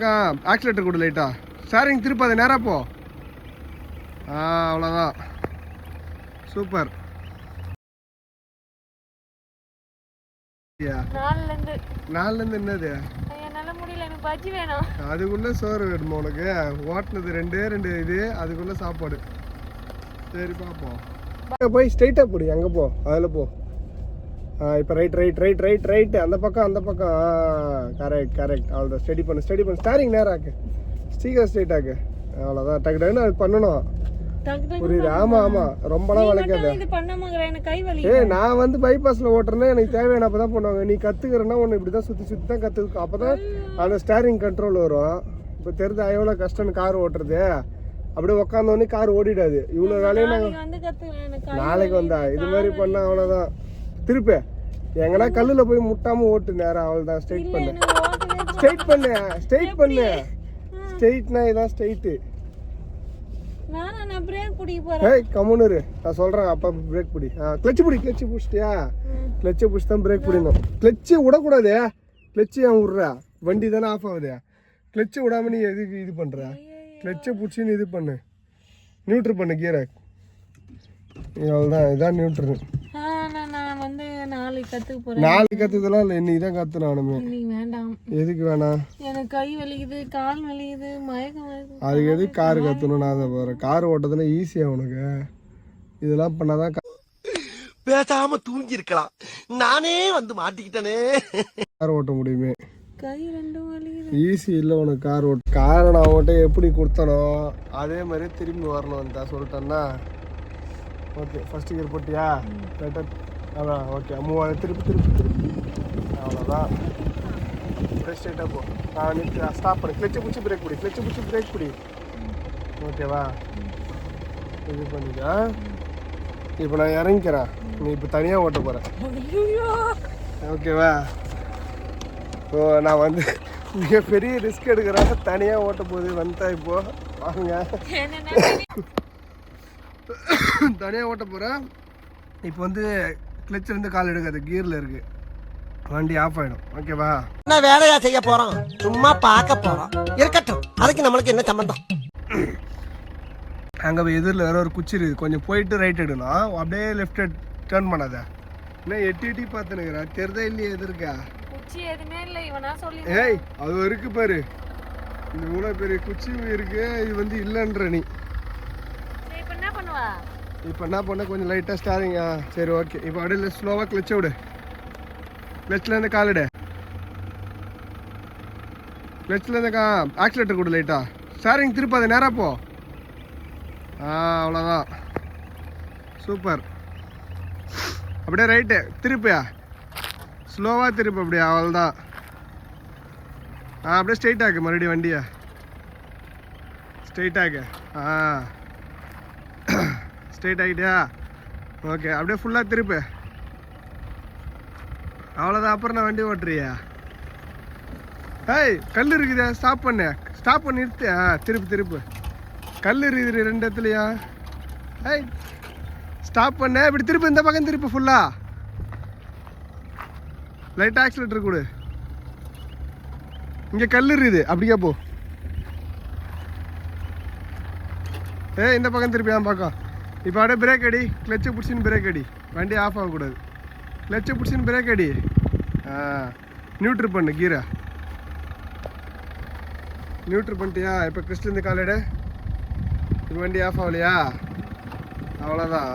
Oscillator கொடு லைட்டா starting திருப்பாது நேரா போ. ஆ அவ்வளோதான் சூப்பர். நாலுலேருந்து. என்னது? அதுக்குள்ள சோறு வேணுமா உனக்கு? ஓட்டுனது ரெண்டே ரெண்டு இது அதுக்குள்ள சாப்பாடு. சரி பார்ப்போம் போய் ஸ்ட்ரைட்டாக போடி அங்கே போ அதில் போ. இப்போ right right right right right அந்த பக்கம் அந்த பக்கம். கரெக்ட் கரெக்ட் அவ்வளோதான் ஸ்டடி பண்ணு ஸ்டடி பண்ணு. ஸ்டாரிங் நேராக்கு ஸ்டீக்கர் ஸ்ட்ரைட்டாக்கு அவ்வளோதான் டக்கு டக்குன்னு அது பண்ணணும். புரியுது? ஆமாம் ஆமாம் ரொம்பலாம் வளைக்காத. ஏய் நான் வந்து பைபாஸில் ஓட்டுறேன்னா எனக்கு தேவையான அப்போ தான் பண்ணுவாங்க. நீ கற்றுக்கிறன்னா உன்னை இப்படி தான் சுற்றி சுற்றி தான் கற்றுக்க அப்போ தான் அந்த ஸ்டேரிங் கண்ட்ரோல் வரும். இப்போ தெரிஞ்சு எவ்வளோ கஷ்டம்னு கார் ஓட்டுறது? அப்படியே உட்காந்தோடனே கார் ஓடிடாது. இவ்வளோ வேலையும் நாங்கள் நாளைக்கு வந்து இது மாதிரி பண்ணா அவ்வளோதான் திருப்பி. எங்கன்னா கல்லில் போய் முட்டாமல் ஓட்டு நேரம் அவ்வளோதான் ஸ்ட்ரைட் பண்ணு. ஸ்ட்ரைட் பண்ணு ஸ்ட்ரைட் பண்ணு. ஸ்ட்ரைட்னா இதான் ஸ்ட்ரைட்டு ஏய் கம்முன்னு நான் சொல்கிறேன் அப்போ பிரேக் பிடி. ஆ கிளச்சு பிடி கிளச்சு பிடிச்சிட்டியா? கிளச்சை பிடிச்சி தான் பிரேக் பிடிக்கணும். கிளச்சு விடக்கூடாது. கிளச்சு ஏன் விட்றா? வண்டி தானே ஆஃப் ஆகுது. கிளச்சு விடாம நீ எதுக்கு இது பண்ணுற கிளச்சை பிடிச்சின்னு இது பண்ணு. நியூட்ரு பண்ணு கீரை அவ்வளோதான் இதான் நியூட்ரு நாளைக்கு கத்துக்க போறேன். நாளைக்கு கற்றுதெல்லாம் இல்லை இன்னைக்கு தான் இன்னைக்கு வேண்டாம். எதுக்கு வேணாம் எனக்கு கை வலிக்குது கால் வலிக்குது மயக்கம் வருது. அதுக்கு எதுக்கு கார் கற்றணும் நான் அதை போகிறேன் கார் ஓட்டுறதுல ஈஸியாக உனக்கு. இதெல்லாம் பண்ணாதான் பேசாம தூங்கி இருக்கலாம் நானே வந்து மாட்டிக்கிட்டனே. கார் ஓட்ட முடியுமே. கை ரெண்டும் வலிக்குது. ஈஸி இல்லை உனக்கு கார் ஓட்ட காரை நான் உன்கிட்ட எப்படி கொடுத்தனோ அதே மாதிரி திரும்பி வரணும் தான் சொல்லிட்டேன்னா ஓகே ஃபர்ஸ்ட் கியர் போட்டியா? ரைட்டர் அதான் ஓகே மூவாயிரம் திருப்பி திருப்பி திருப்பி. அவ்வளோதான் அப்படியே ஸ்ட்ரைட்டாக போ. நான் நிறுத்தி ஸ்டாப் பண்ணு. கிளச்சு பிடிச்சி பிரேக் பிடி கிளச்சு பிடிச்சி பிரேக் பிடி ஓகேவா இது பண்ணிக்க. இப்போ நான் இறங்கிக்கிறேன். நீ இப்போ தனியாக ஓட்ட போகிறேன் ஓகேவா ஸோ நான் வந்து மிகப்பெரிய ரிஸ்க் எடுக்கிறேன். தனியாக ஓட்ட போகுது வந்தா இப்போ. வாங்க. தனியாக ஓட்ட போகிறேன் இப்போ வந்து கிளச்சில் இருந்து கால் எடுக்காது கியரில் இருக்கு. வண்டி ஆஃப் ஆகிடும் ஓகேவா என்ன வேலையா செய்ய போறோம்? சும்மா பார்க்க போறோம். இருக்கட்டும். அதுக்கு நம்மளுக்கு என்ன சம்பந்தம்? அங்கே எதிரில் வேற ஒரு குச்சி இருக்குது. கொஞ்சம் போயிட்டு ரைட் எடுக்கணும் அப்படியே லெஃப்ட் டேர்ன் பண்ணாத. என்ன எட்டி எட்டி பார்த்துனுக்குறா? தெரிதா இல்லையா எதிர்க்கா? குச்சி எதுவுமே இல்லை. இவனா சொல்லி ஏய் அது இருக்கு பாரு. இந்த இவ்வளோ பெரிய குச்சி இருக்கு. இது வந்து இல்லைன்ற நீ. என்ன பண்ணுவா? இப்போ என்ன பண்ண? கொஞ்சம் லைட்டாக ஸ்டாரிங் ஆ. சரி ஓகே இப்போ அப்படியே ஸ்லோவாக கிளச்ச விடு. கிளச்சிலேருந்து காலிடு கிளச்சிலேருந்து கா ஆக்சிலேட்டர் கொடு லைட்டா ஸ்டாரிங் திருப்பாது நேராக போ. ஆ அவ்வளோதான் சூப்பர் அப்படியே ரைட்டு திருப்பியா ஸ்லோவாக திருப்பு அப்படியே. அவ்வளோதான் ஆ அப்படியே ஸ்ட்ரெயிட் ஆக்கு மறுபடியும் வண்டியை. ஸ்ட்ரெயிட் ஆக்கு ஆ. ஸ்ட்ரெயிட் ஆகிட்டியா ஓகே அப்படியே ஃபுல்லாக திருப்பு. அவ்வளோதான் அப்புறம் நான் வண்டி ஓட்டுறியா? ஏய் கல் இருக்குதே ஸ்டாப் பண்ணு. ஸ்டாப் பண்ணி நிறுத்து. ஆ திருப்பு திருப்பு. கல் இருக்குது ரெண்டு இடத்துலையா? ஏய் ஸ்டாப் பண்ணு. இப்படி திருப்பு இந்த பக்கம் திருப்பு ஃபுல்லாக லைட் ஆக்சிலேட்டர் கொடு. இங்கே கல் இருக்குது. அப்படியே போ. ஏய் இந்த பக்கம் திருப்பி அந்த பக்கம் இப்போ அப்படியே பிரேக் அடி. கிளச்சை பிடிச்சின்னு பிரேக் அடி. வண்டி ஆஃப் ஆகக்கூடாது. கிளச்சை பிடிச்சின்னு பிரேக் அடி. நியூட்ரு பண்ணு கீரை நியூட்ரு பண்ணிட்டியா? இப்போ கிறிஸ்டின் காலையிட இது வண்டி ஆஃப் ஆகலையா? அவ்வளோதான்